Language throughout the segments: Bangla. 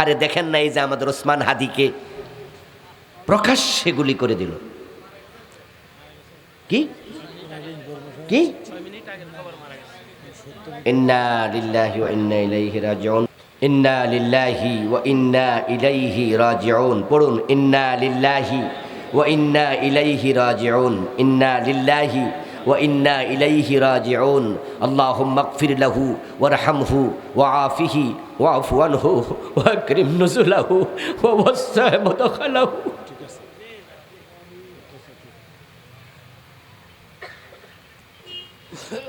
আহারে দেখেন না এই যে আমাদের ওসমান হাদিকে প্রকাশ্যে গুলি করে দিল। কি? কি? ইন্না লিল্লাহি ইন্না ইলাইহি ইন্না লিল্লাহি ইন্না ইলাইহি পড়ুন, ইন্না লিল্লাহি ইন্না ইলাইহি ইন্না লিল্লাহি وإنا إليه راجعون. اللهم اغفر له وارحمه وعافه واعف عنه وأكرم نزله ووسع مدخله.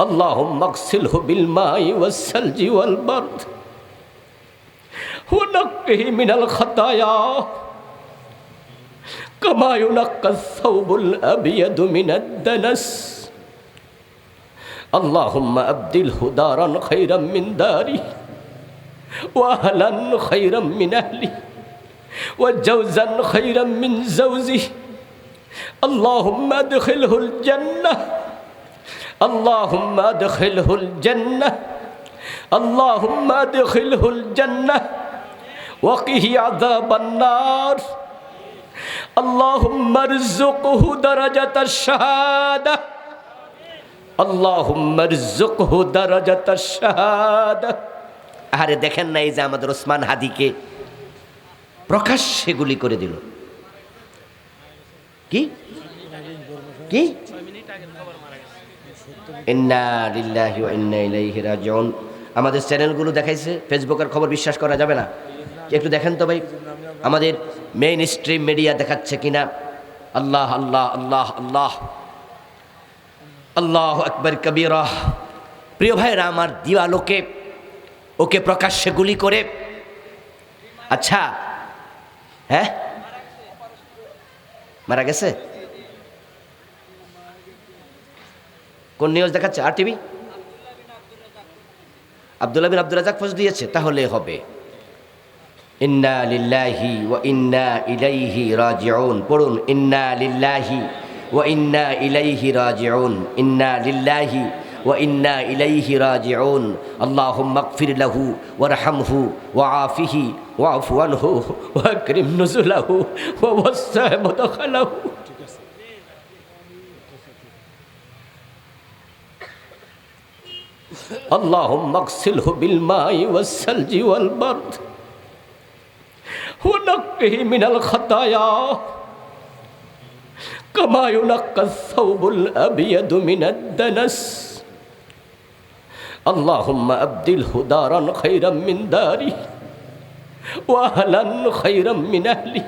اللهم اغسله بالماء والثلج والبرد ونقه من الخطايا. كما ينقى الثوب الأبيض من الدنس. اللهم أبدله دارا خيرا من داري وأهلا خيرا من أهلي وجوزا خيرا من زوجي اللهم أدخله الجنة اللهم أدخله الجنة اللهم أدخله الجنة. وقه عذاب النار. اللهم ارزقه درجة الشهادة. আরে দেখেন না এই যে আমাদের ওসমান হাদিকে প্রকাশ্যে গুলি করে দিল। কি? কি? আমাদের চ্যানেলগুলো দেখাইছে ফেসবুকের খবর বিশ্বাস করা যাবে না। একটু দেখেন তো ভাই, আমাদের মেইন স্ট্রিম মিডিয়া দেখাচ্ছে কিনা? আল্লাহ আল্লাহ আল্লাহ আল্লাহ। আল্লাহ আকবর কবিরা। প্রিয় ভাইরা আমার দিওয়ালোকে, ওকে প্রকাশ্যে গুলি করে আচ্ছা হ্যাঁ? মারা গেছে? কোন নিউজ দেখাচ্ছে? আর টিভি? আবদুল্লাহ বিন আব্দুল রাজাক ফোজ দিয়েছে, তাহলে হবে। ইন্না লিল্লাহি ওয়া ইন্না ইলাইহি রাজিউন। পড়ুন, ইন্না লিল্লাহি وإنا إليه راجعون. إنا لله وإنا إليه راجعون. اللهم اغفر له وارحمه وعافه. واعف عنه وأكرم نزله ووسع مدخله. اللهم اغسله بالماء والثلج والبرد. ونقه من الخطايا. كما ينقى الثوب الأبيض من الدنس. اللهم أبدله دارا خيرا من داري وأهلا خيرا من أهلي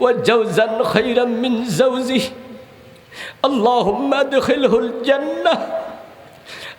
وجوزا خيرا من زوجي اللهم أدخله الجنة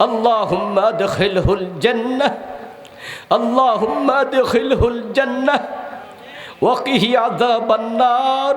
اللهم أدخله الجنة اللهم أدخله الجنة. وقه عذاب النار.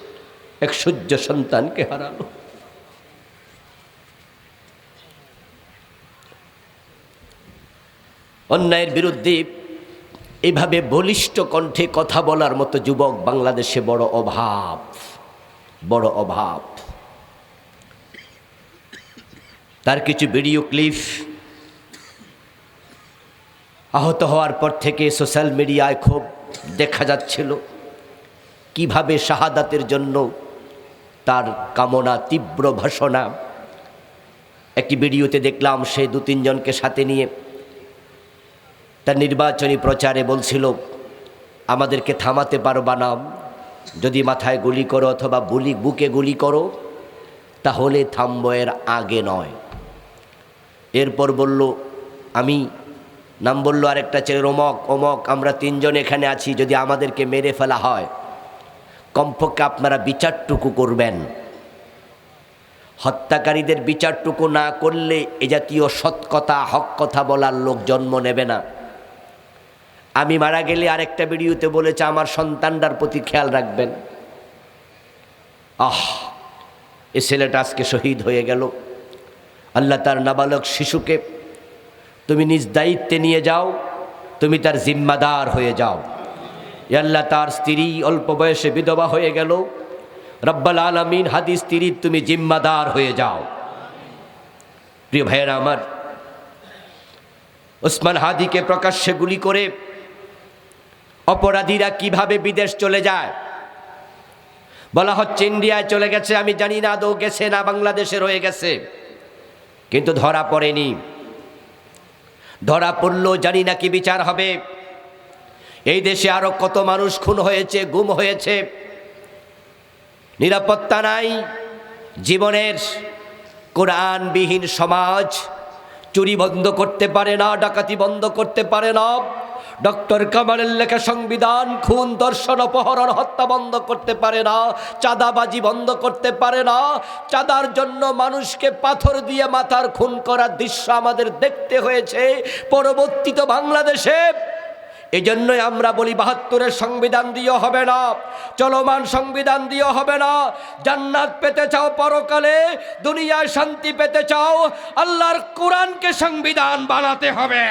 এক সূর্য সন্তানকে হারালো। অন্যায়ের বিরুদ্ধে এভাবে বলিষ্ঠ কণ্ঠে কথা বলার মতো যুবক বাংলাদেশে বড় অভাব বড় অভাব। তার কিছু ভিডিও ক্লিপ আহত হওয়ার পর থেকে সোশ্যাল মিডিয়ায় খুব দেখা যাচ্ছিল। কীভাবে শাহাদাতের জন্য তার কামনা তীব্র ভাষণা। একটি ভিডিওতে দেখলাম সে দু তিনজনকে সাথে নিয়ে তার নির্বাচনী প্রচারে বলছিল, আমাদেরকে থামাতে পারবা না? যদি মাথায় গুলি করো অথবা বুলি বুকে গুলি করো, তাহলে থামবো এর আগে নয়। এরপর বলল, আমি নাম বলল আরেকটা ছেলের অমক অমক, আমরা তিনজন এখানে আছি, যদি আমাদেরকে মেরে ফেলা হয় কমপক্ষে আপনারা বিচারটুকু করবেন। হত্যাকারীদের বিচারটুকু না করলে এ জাতীয় সৎ কথা, হক কথা বলার লোক জন্ম নেবে না। আমি মারা গেলে আরেকটা ভিডিওতে বলেছে, আমার সন্তানটার প্রতি খেয়াল রাখবেন। আহ, এ ছেলেটা আজকে শহীদ হয়ে গেল। আল্লাহ তার নাবালক শিশুকে, তুমি নিজ দায়িত্বে নিয়ে যাও, তুমি তার জিম্মাদার হয়ে যাও। আল্লাহ তার স্ত্রী অল্প বয়সে বিধবা হয়ে গেল। রব্বাল আলমিন হাদিস স্ত্রীর তুমি জিম্মাদার হয়ে যাও। প্রিয় ভাইয়েরা আমার ওসমান হাদিকে প্রকাশ্যে গুলি করে অপরাধীরা কীভাবে বিদেশ চলে যায়? বলা হচ্ছে ইন্ডিয়ায় চলে গেছে, আমি জানি না, আদৌ গেছে না, বাংলাদেশে রয়ে গেছে। কিন্তু ধরা পড়েনি। ধরা পড়ল জানি না কি বিচার হবে। এই দেশে আরও কত মানুষ খুন হয়েছে, গুম হয়েছে? নিরাপত্তা নাই, জীবনের কোরআনবিহীন সমাজ চুরি বন্ধ করতে পারে না, ডাকাতি বন্ধ করতে পারে না। ডক্টর কামালের লেখা সংবিধান খুন দর্শন অপহরণ, হত্যা বন্ধ করতে পারে না, চাঁদাবাজি বন্ধ করতে পারে না। চাঁদার জন্য মানুষকে পাথর দিয়ে মাথার খুন করার দৃশ্য আমাদের দেখতে হয়েছে। পরবর্তীতে বাংলাদেশে এই জন্যই আমরা বলি বাহাত্তরের সংবিধান দিয়ে হবে না, চলমান সংবিধান দিয়ে হবে না। জান্নাত পেতে চাও পরকালে, দুনিয়ায় শান্তি পেতে চাও, আল্লাহর কোরআনকে সংবিধান বানাতে হবে।